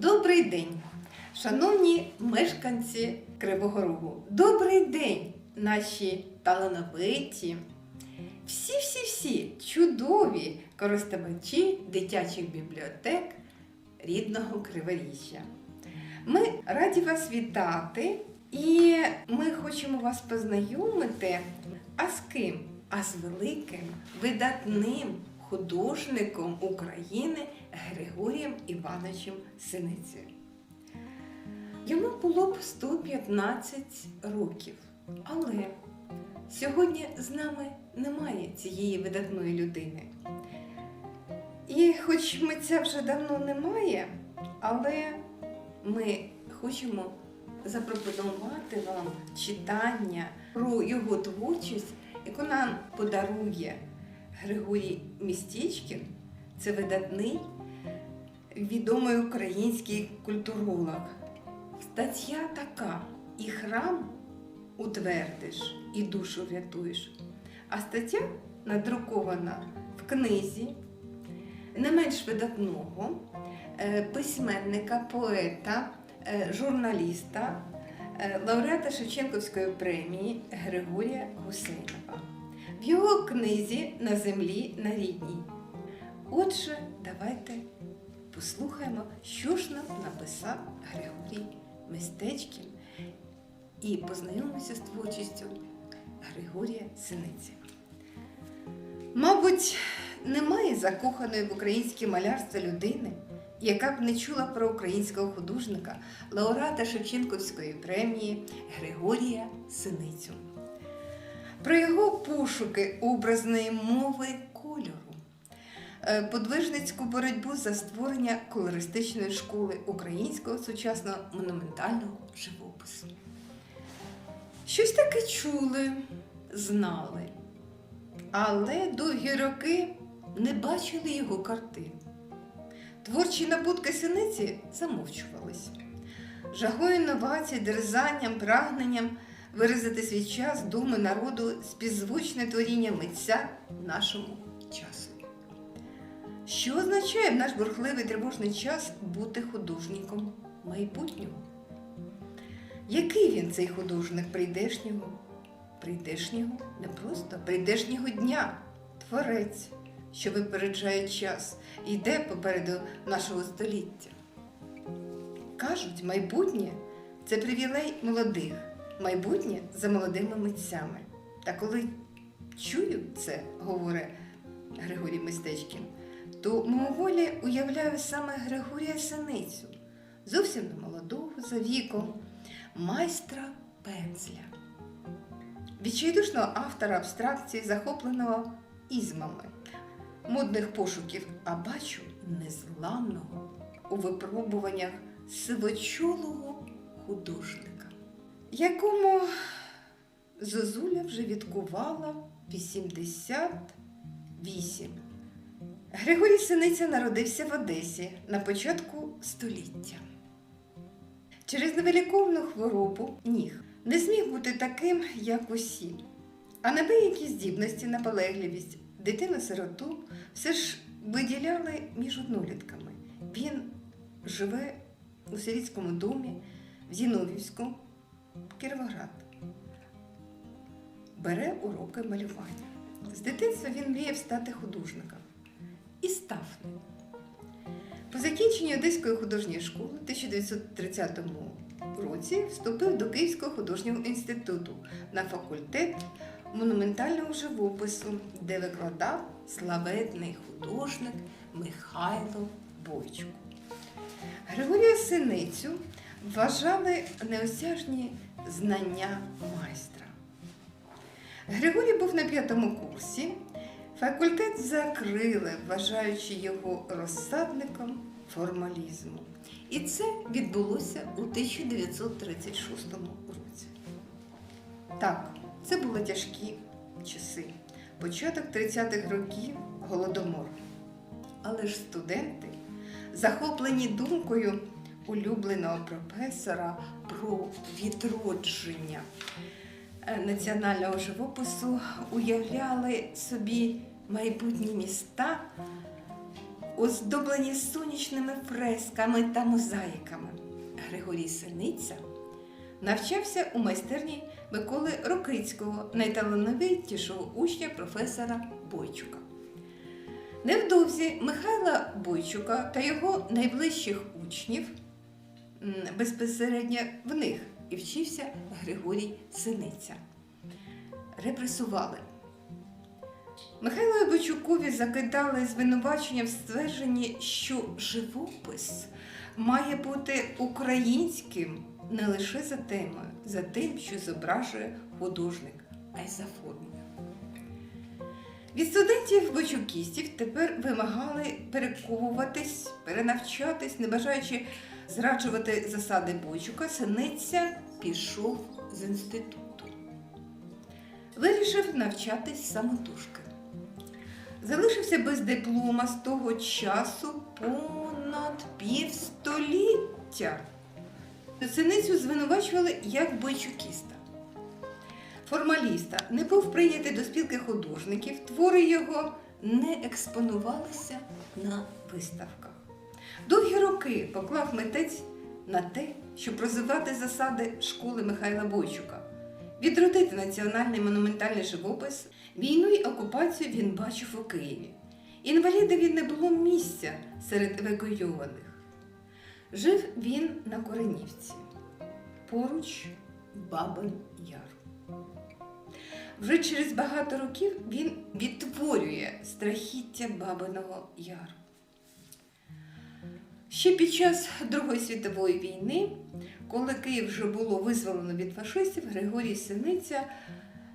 Добрий день, шановні мешканці Кривого Рогу. Добрий день, наші талановиті, всі-всі-всі чудові користувачі дитячих бібліотек рідного Криворіжжя. Ми раді вас вітати і ми хочемо вас познайомити. А з ким? А з великим видатним художником України Григорієм Івановичем Синицею. Йому було б 115 років, але сьогодні з нами немає цієї видатної людини. І хоч митця вже давно немає, але ми хочемо запропонувати вам читання про його творчість, яку нам подарує Григорій Містічкін. Це видатний, відомий український культуролог. Стаття така: і храм утвердиш, і душу врятуєш. А стаття надрукована в книзі не менш видатного е, письменника, поета, е, журналіста, е, лауреата Шевченківської премії Григорія Гусейнова. В його книзі На землі на рідній. Отже, давайте послухаємо, що ж нам написав Григорій Мистечкін і познайомимося з творчістю Григорія Синиці. Мабуть, немає закоханої в українське малярство людини, яка б не чула про українського художника, лауреата Шевченківської премії Григорія Синицю. Про його пошуки образної мови кольору, подвижницьку боротьбу за створення колористичної школи українського сучасного монументального живопису. Щось таке чули, знали, але довгі роки не бачили його картин. Творчі набутки синиці замовчувались. Жагою інновацій, дерзанням, прагненням виразити свій час, думи народу, співзвучне творіння митця нашому часу. Що означає в наш бурхливий тривожний час бути художником майбутнього? Який він цей художник прийдешнього? Прийдешнього не просто прийдешнього дня, творець, що випереджає час і йде попереду нашого століття. Кажуть, майбутнє це привілей молодих, майбутнє за молодими митцями. Та коли чую це, говорить Григорій Мистечкін, то мимоволі уявляю саме Григорія Синицю, зовсім не молодого за віком, майстра пензля, відчайдушного автора абстракції, захопленого ізмами, модних пошуків, а бачу незламного у випробуваннях сивочолого художника, якому Зозуля вже відкувала 88. Григорій Синиця народився в Одесі на початку століття. Через невиліковну хворобу ніг не зміг бути таким, як усі. А на деякі здібності, наполегливість, дитину-сироту все ж виділяли між однолітками. Він живе у сирітському домі в Зіновівську, Кіровоград. Бере уроки малювання. З дитинства він мріяв стати художником. І став. По закінченні Одеської художньої школи у 1930 році вступив до Київського художнього інституту на факультет монументального живопису, де викладав славетний художник Михайло Бойчук. Григорія Синицю вважали неосяжні знання майстра. Григорій був на п'ятому курсі. Факультет закрили, вважаючи його розсадником формалізму. І це відбулося у 1936 році. Так, це були тяжкі часи. Початок 30-х років голодомор. Але ж студенти, захоплені думкою улюбленого професора про відродження національного живопису, уявляли собі майбутні міста оздоблені сонячними фресками та мозаїками. Григорій Синиця навчався у майстерні Миколи Рокицького, найталановитішого учня професора Бойчука. Невдовзі Михайла Бойчука та його найближчих учнів безпосередньо в них і вчився Григорій Синиця. Репресували. Михайлу Бойчукові закидали звинувачення в ствердженні, що живопис має бути українським не лише за темою, за тим, що зображує художник, а й за формою. Від студентів бойчукістів тепер вимагали перековуватись, перенавчатись, не бажаючи зраджувати засади Бойчука, Синиця пішов з інституту. Вирішив навчатись самотужки. Залишився без диплома з того часу понад півстоліття. Синицю звинувачували як бойчукіста. Формаліста не був прийнятий до спілки художників, твори його не експонувалися на виставках. Довгі роки поклав митець на те, щоб розвивати засади школи Михайла Бойчука, відродити національний монументальний живопис. Війну й окупацію він бачив у Києві. Інвалідові не було місця серед евакуйованих. Жив він на Коренівці, поруч Бабин Яр. Вже через багато років він відтворює страхіття Бабиного Яру. Ще під час Другої світової війни, коли Київ вже було визволено від фашистів, Григорій Синиця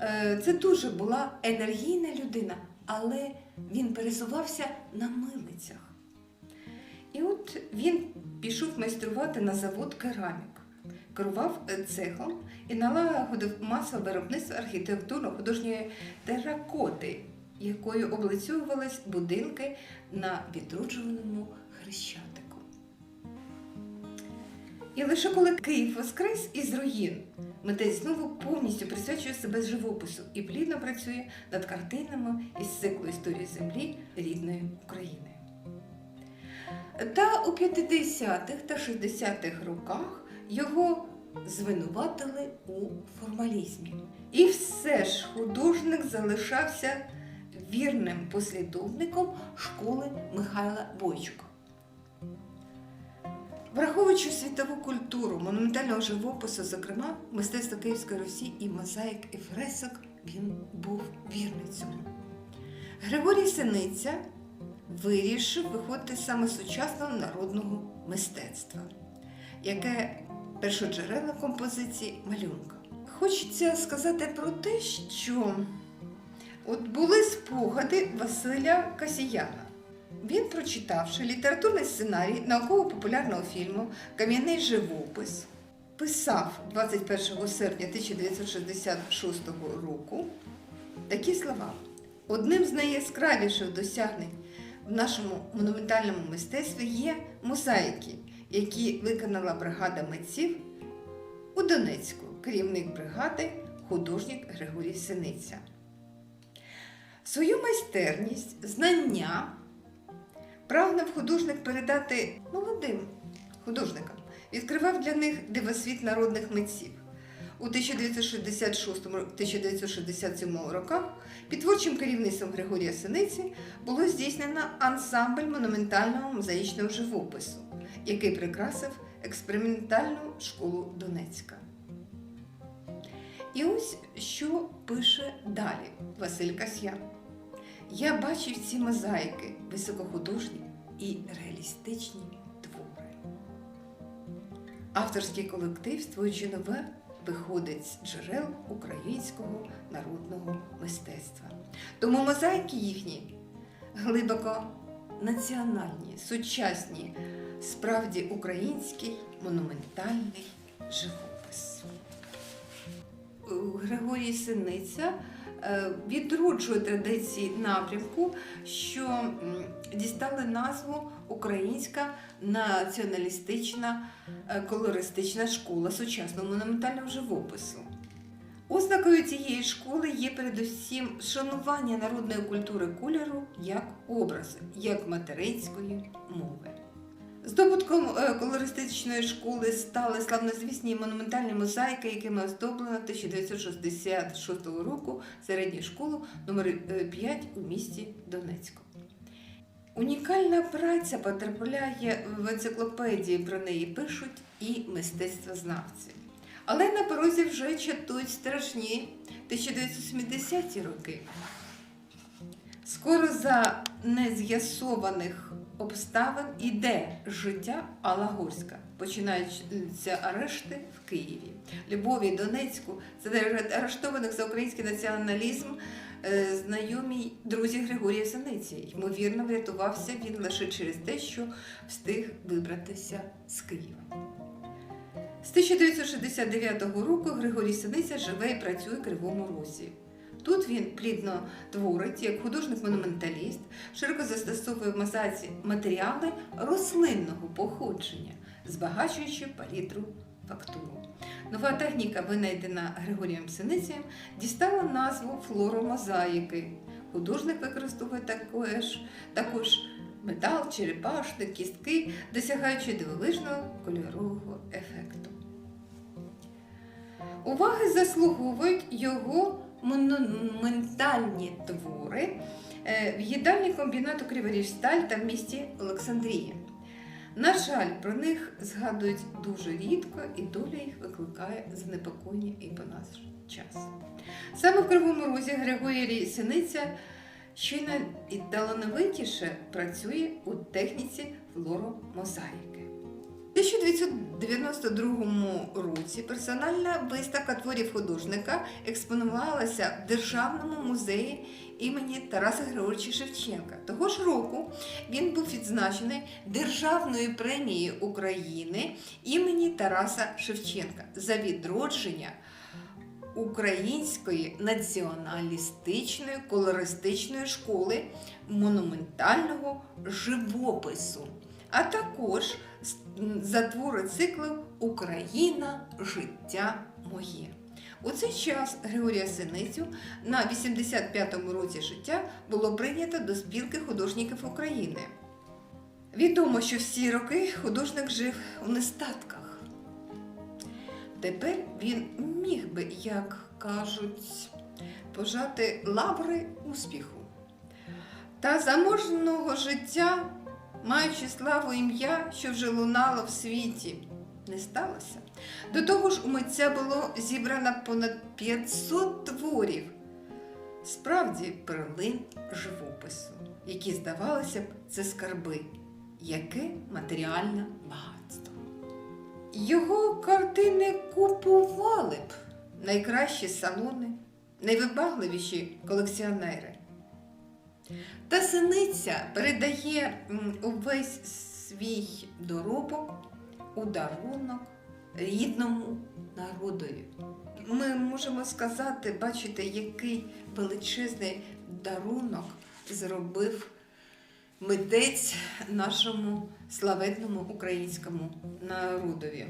е, це дуже була енергійна людина, але він пересувався на милицях. І от він пішов майструвати на завод керамік, керував е, цехом і налагодив масове виробництво архітектурно-художньої теракоти, якою облицювались будинки на відроджуваному хрещатику. І лише коли Київ воскрес із руїн, митець знову повністю присвячує себе живопису і плідно працює над картинами із циклу історії землі рідної України. Та у 50-х та 60-х роках його звинуватили у формалізмі. І все ж художник залишався вірним послідовником школи Михайла Бойчука. Враховуючи світову культуру монументального живопису, зокрема мистецтво Київської Русі і мозаїк і фресок, він був вірний. Григорій Синиця вирішив виходити саме сучасного народного мистецтва, яке першоджерела композиції малюнка. Хочеться сказати про те, що от були спогади Василя Касіяна. Він, прочитавши літературний сценарій науково-популярного фільму Кам'яний живопис, писав 21 серпня 1966 року такі слова. Одним з найяскравіших досягнень в нашому монументальному мистецтві є мозаїки, які виконала бригада митців у Донецьку, керівник бригади, художник Григорій Синиця. Свою майстерність, знання прагнув художник передати молодим художникам, відкривав для них дивосвіт народних митців. У 1966-1967 роках під творчим керівництвом Григорія Синиці було здійснено ансамбль монументального мозаїчного живопису, який прикрасив експериментальну школу Донецька. І ось що пише далі Василь Касьян. Я бачив ці мозаїки, високохудожні і реалістичні твори. Авторський колектив, створюючи нове, виходить з джерел українського народного мистецтва. Тому мозаїки їхні глибоко національні, сучасні, справді український монументальний живопис. Григорій Синиця відроджує традиції напрямку, що дістали назву Українська націоналістична е, колористична школа сучасного монументального живопису. Ознакою цієї школи є передусім шанування народної культури кольору як образи, як материнської мови. Здобутком е, колористичної школи стали славнозвісні монументальні мозаїки, якими оздоблено 1966 року середню школу номер 5 у місті Донецьку. Унікальна праця потрапляє в енциклопедії, про неї пишуть і мистецтвознавці. Але на порозі вже чатують страшні 1970-ті роки. Скоро за нез'ясованих обставин іде життя Алагурська. Починаються арешти в Києві, Любові, Донецьку, серед арештованих за український націоналізм е, знайомі друзі Григорія Синиці. Ймовірно, врятувався він лише через те, що встиг вибратися з Києва. З 1969 року Григорій Синиця живе і працює в Кривому Розі. Тут він плідно творить як художник-монументаліст, широко застосовує в мозаїці матеріали рослинного походження, збагачуючи палітру фактуру. Нова техніка, винайдена Григорієм Синицею, дістала назву флоромозаїки. Художник використовує також, також метал, черепашник, кістки, досягаючи дивовижного кольорового ефекту. Уваги заслуговують його монументальні твори е, в їдальні комбінату Криворіжсталь та в місті Олександрія. На жаль, про них згадують дуже рідко, і доля їх викликає занепокоєння і по наш час. Саме в Кривому Розі Григорій Синиця щойно і талановитіше працює у техніці флоромозаїки. У 1992 році персональна виставка творів художника експонувалася в Державному музеї імені Тараса Григоровича Шевченка. Того ж року він був відзначений Державною премією України імені Тараса Шевченка за відродження Української націоналістичної колористичної школи монументального живопису, а також за твори циклу Україна, життя моє. У цей час Григорія Синицю на 85-му році життя було прийнято до спілки художників України. Відомо, що всі роки художник жив у нестатках. Тепер він міг би, як кажуть, пожати лаври успіху. Та заможного життя, маючи славу ім'я, що вже лунало в світі, не сталося. До того ж, у митця було зібрано понад 500 творів, справді перлин живопису, які, здавалося б, це скарби, яке матеріальне багатство. Його картини купували б найкращі салони, найвибагливіші колекціонери. Та синиця передає увесь свій доробок у дарунок рідному народові. Ми можемо сказати, бачите, який величезний дарунок зробив митець нашому славетному українському народові.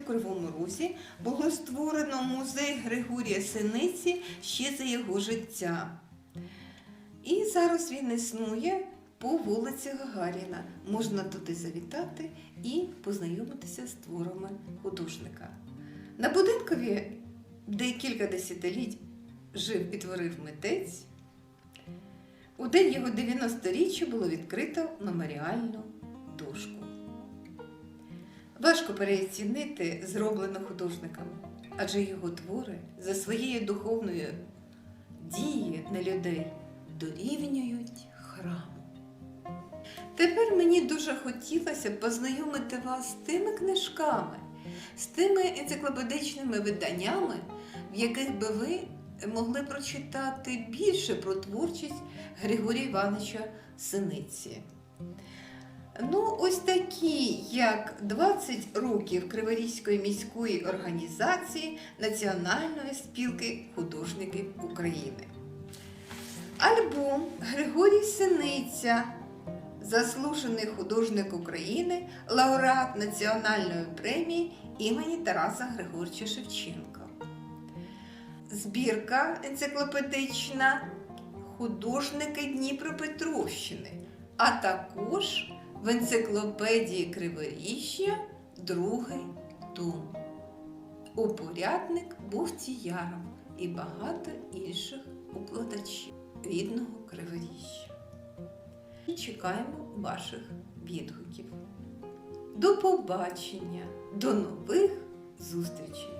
У Кривому Розі було створено музей Григорія Синиці ще за його життя. І зараз він існує по вулиці Гагаріна. Можна туди завітати і познайомитися з творами художника. На будинкові, де кілька десятиліть жив і творив митець, у день його 90-річчя було відкрито меморіальну дошку. Важко переоцінити зроблено художником, адже його твори за своєю духовною дією на людей дорівнюють храму. Тепер мені дуже хотілося б познайомити вас з тими книжками, з тими енциклопедичними виданнями, в яких би ви могли прочитати більше про творчість Григорія Івановича Синиці. Ну, ось такі, як 20 років Криворізької міської організації Національної спілки художників України. Альбом Григорій Синиця, заслужений художник України, лауреат Національної премії імені Тараса Григоровича Шевченка. збірка енциклопедична Художники Дніпропетровщини, а також в енциклопедії Криворіжжя другий том. Упорядник Бухтіяров і багато інших укладачів рідного Криворіжжя. І чекаємо ваших відгуків. До побачення, до нових зустрічей!